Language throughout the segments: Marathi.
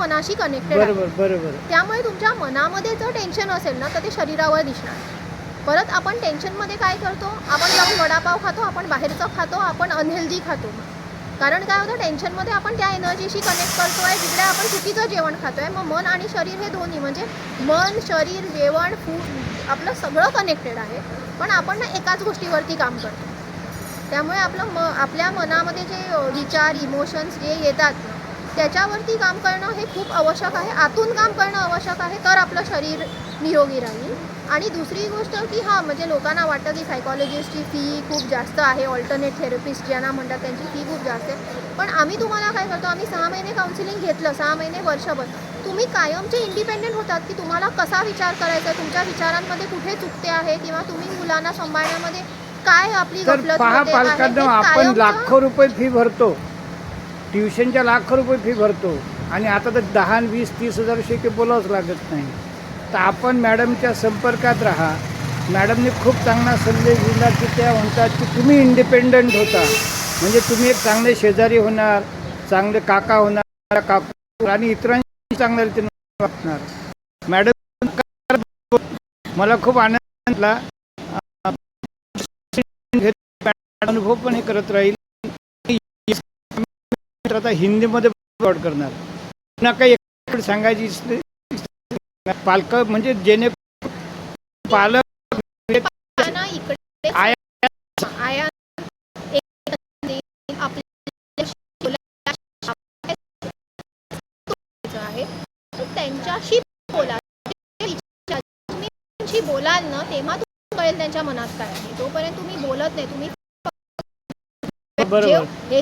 मनाशी कनेक्टेड आहे. बरोबर बरोबर. त्यामुळे तुमच्या मनामध्ये जर टेन्शन असेल ना तर ते शरीरावर दिसणार. परत आपण टेन्शनमध्ये काय करतो? आपण जाऊन वडापाव खातो आपण बाहेरचं खातो आपण अनहेल्दी खातो. कारण काय होतं? टेन्शनमध्ये आपण त्या एनर्जीशी कनेक्ट करतो आहे जिकडे आपण चुकीचं जेवण खातो आहे मग मन आणि शरीर हे दोन्ही म्हणजे मन शरीर जेवण फूड आपलं सगळं कनेक्टेड आहे. पण आपण ना एकाच गोष्टीवरती काम करतो. त्यामुळे आपलं म आपल्या मनामध्ये जे विचार इमोशन्स जे येतात ना त्याच्यावरती काम करणं हे खूप आवश्यक आहे. आतून काम करणं आवश्यक आहे तर आपलं शरीर निरोगी राहील. आणि दुसरी गोष्ट की हां म्हणजे लोकांना वाटतं की सायकॉलॉजिस्टची फी खूप जास्त आहे ऑल्टरनेट थेरपिस्ट ज्यांना म्हणतात त्यांची फी खूप जास्त आहे. पण आम्ही तुम्हाला काय करतो आम्ही सहा महिने काउन्सिलिंग घेतलं सहा महिने वर्षभर. तुम्ही कायमचे इंडिपेंडेंट होतात की तुम्हाला कसा विचार करायचा आहे तुमच्या विचारांमध्ये कुठे चुकते आहे किंवा तुम्ही मुलांना सांभाळण्यामध्ये काय आपली गफलत आपण लाखो रुपये फी भरतो. ट्युशनच्या लाखो रुपये फी भरतो. आणि आता तर दहा वीस तीस हजार रुपये बोलावंच लागत नाही. तर आपण मॅडमच्या संपर्कात राहा. मॅडमने खूप चांगला संदेश दिला की त्या म्हणतात की तुम्ही इंडिपेंडंट होता. म्हणजे तुम्ही एक चांगले शेजारी होणार चांगले काका होणार काकू आणि इतरांशी चांगल्या रीतीने वाटणार मॅडम मला खूप आनंद अनुभव पण हे करत राहील. आता हिंदीमध्ये रेकॉर्ड करणार. पुन्हा काही एक सांगायची पालक म्हणजे जेणे पालक त्यांच्याशी बोला तुम्ही बोलाल ना तेव्हा तुम्हाला कळेल त्यांच्या मनात काय आहे तोपर्यंत तुम्ही बोलत नाही तुम्ही बरोबर. हे-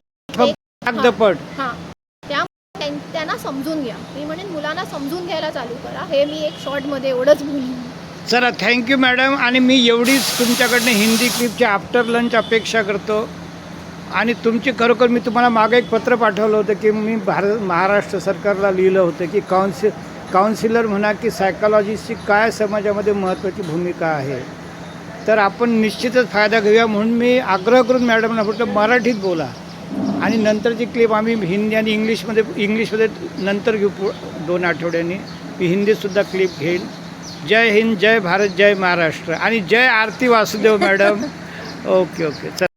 कागदपट हां. त्यामुळे त्यां- त्यांना समजून घ्या. मी म्हणेन मुलांना समजून घ्यायला चालू करा. हे मी एक शॉर्टमध्ये एवढंच चला थँक्यू मॅडम आणि मी एवढीच तुमच्याकडनं हिंदी क्लिपची आफ्टर लंच अपेक्षा करतो. आणि तुमची खरोखर मी तुम्हाला मागे एक पत्र पाठवलं होतं की मी भारत महाराष्ट्र सरकारला लिहिलं होतं की काउन्सि काउन्सिलर म्हणा की सायकॉलॉजिस्टची काय समाजामध्ये महत्त्वाची भूमिका आहे. तर आपण निश्चितच फायदा घेऊया म्हणून मी आग्रह करून मॅडमला म्हटलं मराठीत बोला. आणि नंतरची क्लिप आम्ही हिंदी आणि इंग्लिशमध्ये इंग्लिशमध्ये नंतर घेऊ पु- दोन आठवड्यांनी मी हिंदीतसुद्धा क्लिप घेईन. जय हिंद जय भारत जय महाराष्ट्र. आणि जय Aarti Vasudev madam. Okay okay. चल.